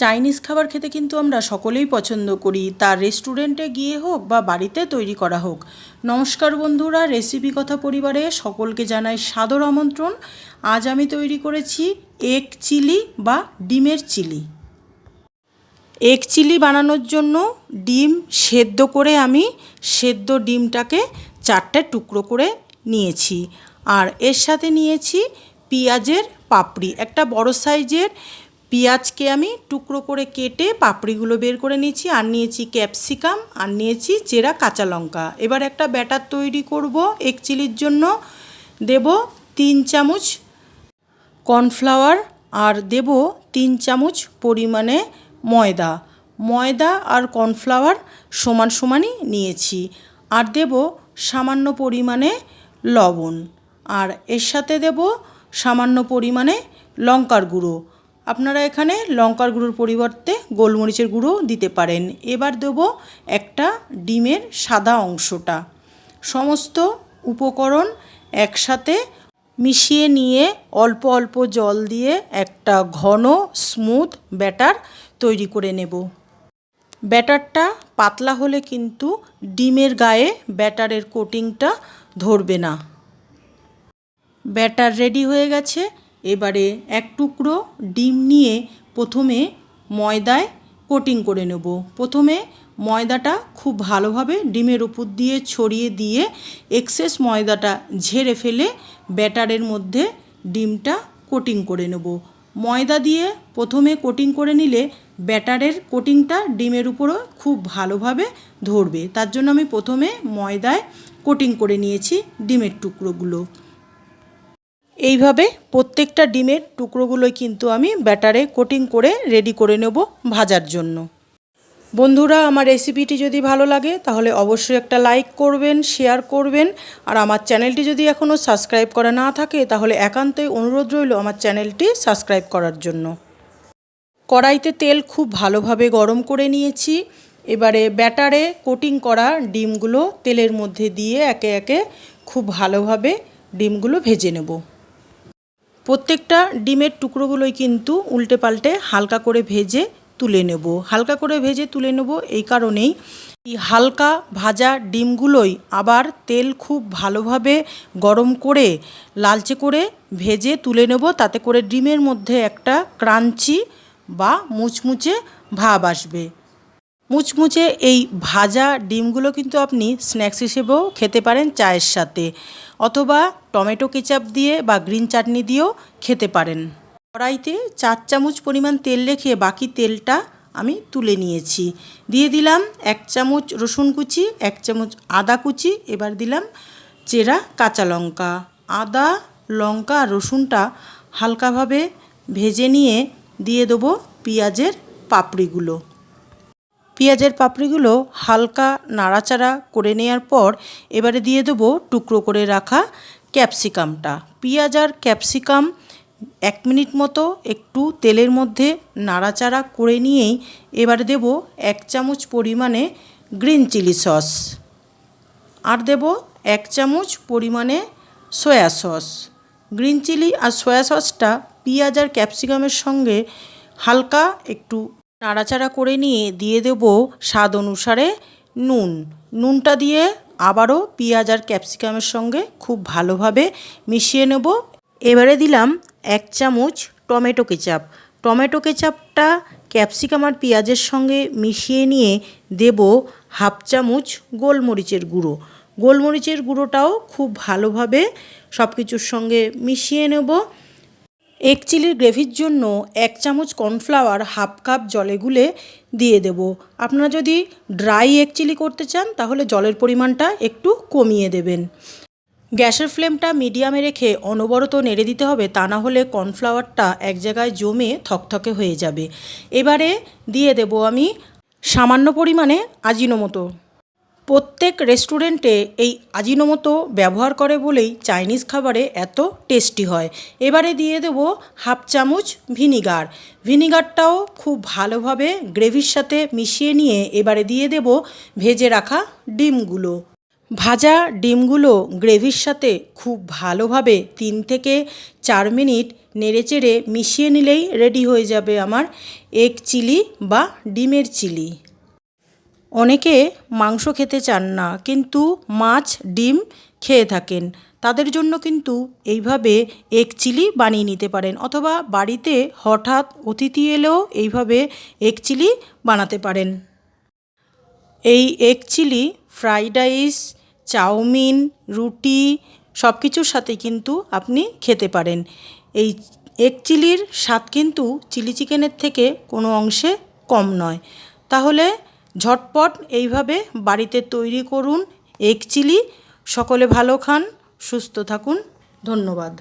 Chinese খাবার খেতে কিন্তু আমরা সকলেই পছন্দ করি। তা রেস্টুরেন্টে গিয়ে হোক বা বাড়িতে তৈরি করা হোক। নমস্কার বন্ধুরা, রেসিপি কথা পরিবারে সকলকে জানাই সাদর আমন্ত্রণ। আজ আমি তৈরি করেছি এগ চিলি বা ডিমের চিলি। এগ চিলি বানানোর জন্য ডিম সেদ্ধ করে আমি সেদ্ধ ডিমটাকে চারটে টুকরো করে নিয়েছি। আর এর সাথে নিয়েছি পেঁয়াজের পাপড়ি। একটা বড় সাইজের পেঁয়াজকে আমি টুকরো করে কেটে পাপড়িগুলো বের করে নিয়েছি। আর নিয়েছি ক্যাপসিকাম, আর নিয়েছি চেরা কাঁচা লঙ্কা। এবার একটা ব্যাটার তৈরি করব এক চিলির জন্য। দেব তিন চামচ কর্নফ্লাওয়ার আর দেব তিন চামচ পরিমাণে ময়দা। ময়দা আর কর্নফ্লাওয়ার সমান সমানই নিয়েছি। আর দেব সামান্য পরিমাণে লবণ। আর এর সাথে দেব সামান্য পরিমাণে লঙ্কার গুঁড়ো। আপনারা এখানে লঙ্কার গুঁড়োর পরিবর্তে গোলমরিচের গুঁড়ো দিতে পারেন। এবার দেব একটা ডিমের সাদা অংশটা। সমস্ত উপকরণ একসাথে মিশিয়ে নিয়ে অল্প অল্প জল দিয়ে একটা ঘন স্মুথ ব্যাটার তৈরি করে নেব। ব্যাটারটা পাতলা হলে কিন্তু ডিমের গায়ে ব্যাটারের কোটিংটা ধরবে না। ব্যাটার রেডি হয়ে গেছে। এবারে এক টুকরো ডিম নিয়ে প্রথমে ময়দায় কোটিং করে নেব। প্রথমে ময়দাটা খুব ভালোভাবে ডিমের উপর দিয়ে ছড়িয়ে দিয়ে এক্সেস ময়দাটা ঝেড়ে ফেলে ব্যাটারের মধ্যে ডিমটা কোটিং করে নেব। ময়দা দিয়ে প্রথমে কোটিং করে নিলে ব্যাটারের কোটিংটা ডিমের উপরও খুব ভালোভাবে ধরবে। তার জন্য আমি প্রথমে ময়দায় কোটিং করে নিয়েছি ডিমের টুকরোগুলো। এইভাবে প্রত্যেকটা ডিমের টুকরোগুলোই কিন্তু আমি ব্যাটারে কোটিং করে রেডি করে নেব ভাজার জন্য। বন্ধুরা, আমার রেসিপিটি যদি ভালো লাগে, তাহলে অবশ্যই একটা লাইক করবেন, শেয়ার করবেন, আর আমার চ্যানেলটি যদি এখনও সাবস্ক্রাইব করা না থাকে, তাহলে একান্তই অনুরোধ রইল আমার চ্যানেলটি সাবস্ক্রাইব করার জন্য। কড়াইতে তেল খুব ভালোভাবে গরম করে নিয়েছি। এবারে ব্যাটারে কোটিং করা ডিমগুলো তেলের মধ্যে দিয়ে একে একে খুব ভালোভাবে ডিমগুলো ভেজে নেব। প্রত্যেকটা ডিমের টুকরোগুলোই কিন্তু উল্টে পাল্টে হালকা করে ভেজে তুলে নেব। হালকা করে ভেজে তুলে নেব এই কারণেই এই হালকা ভাজা ডিমগুলোই আবার তেল খুব ভালোভাবে গরম করে, লালচে করে ভেজে তুলে নেব। তাতে করে ডিমের মধ্যে একটা ক্রাঞ্চি বা মুচমুচে ভাব আসবে। মুচমুচে এই ভাজা ডিমগুলো কিন্তু আপনি স্ন্যাক্স হিসেবেও খেতে পারেন চায়ের সাথে, অথবা টমেটো কেচাপ দিয়ে বা গ্রিন চাটনি দিয়েও খেতে পারেন। কড়াইতে চার চামচ পরিমাণ তেল রেখে বাকি তেলটা আমি তুলে নিয়েছি। দিয়ে দিলাম এক চামচ রসুন কুচি, এক চামচ আদা কুচি, এবার দিলাম চেরা কাঁচা লঙ্কা। আদা, লঙ্কা রসুনটা হালকাভাবে ভেজে নিয়ে দিয়ে দেবো পেঁয়াজের পাপড়িগুলো। পেঁয়াজের পাপড়িগুলো হালকা নাড়াচাড়া করে নেওয়ার পর এবারে দিয়ে দেবো টুকরো করে রাখা ক্যাপসিকামটা। পেঁয়াজ আর ক্যাপসিকাম এক মিনিট মতো একটু তেলের মধ্যে নাড়াচাড়া করে নিয়েই এবারে দেব এক চামচ পরিমাণে গ্রিন চিলি সস। আর দেব এক চামচ পরিমাণে সয়া সস। গ্রিন চিলি আর সয়া সসটা পেঁয়াজ আর ক্যাপসিকামের সঙ্গে হালকা একটু নাড়াচাড়া করে নিয়ে দিয়ে দেব স্বাদ অনুসারে নুন। নুনটা দিয়ে আবারও পেঁয়াজ আর ক্যাপসিকামের সঙ্গে খুব ভালোভাবে মিশিয়ে নেব। এবারে দিলাম এক চামচ টমেটো কেচাপ। টমেটো কেচাপটা ক্যাপসিকাম আর পেঁয়াজের সঙ্গে মিশিয়ে নিয়ে দেব হাফ চামচ গোলমরিচের গুঁড়ো। গোলমরিচের গুঁড়োটাও খুব ভালোভাবে সব কিছুর সঙ্গে মিশিয়ে নেব। এগ চিলির গ্রেভির জন্য এক চামচ কর্নফ্লাওয়ার হাফ কাপ জলে গুলে দিয়ে দেব। আপনারা যদি ড্রাই এক চিলি করতে চান, তাহলে জলের পরিমাণটা একটু কমিয়ে দেবেন। গ্যাসের ফ্লেমটা মিডিয়ামে রেখে অনবরত নেড়ে দিতে হবে, তা না হলে কর্নফ্লাওয়ারটা এক জায়গায় জমে থকথকে হয়ে যাবে। এবারে দিয়ে দেব আমি সামান্য পরিমাণে আজিনোমতো প্রত্যেক রেস্টুরেন্টে এই আজিনোমতো ব্যবহার করে বলেই চাইনিজ খাবারে এত টেস্টি হয়। এবারে দিয়ে দেবো হাফ চামচ ভিনিগার। ভিনিগারটাও খুব ভালোভাবে গ্রেভির সাথে মিশিয়ে নিয়ে এবারে দিয়ে দেব ভেজে রাখা ডিমগুলো। ভাজা ডিমগুলো গ্রেভির সাথে খুব ভালোভাবে তিন থেকে চার মিনিট নেড়েচেড়ে মিশিয়ে নিলেই রেডি হয়ে যাবে আমার এগ চিলি বা ডিমের চিলি। অনেকে মাংস খেতে চান না, কিন্তু মাছ, ডিম খেয়ে থাকেন। তাদের জন্য কিন্তু এইভাবে এক চিলি বানিয়ে নিতে পারেন, অথবা বাড়িতে হঠাৎ অতিথি এলেও এইভাবে এক চিলি বানাতে পারেন। এই এক চিলি, ফ্রাইড রাইস, চাউমিন, রুটি সব কিছুর সাথে কিন্তু আপনি খেতে পারেন। এই এক চিলির স্বাদ কিন্তু চিলি চিকেনের থেকে কোনো অংশে কম নয়। তাহলে ঝটপট এইভাবে বাড়িতে তৈরি করুন এগ চিলি। সকলে ভালো খান সুস্থ থাকুন। ধন্যবাদ।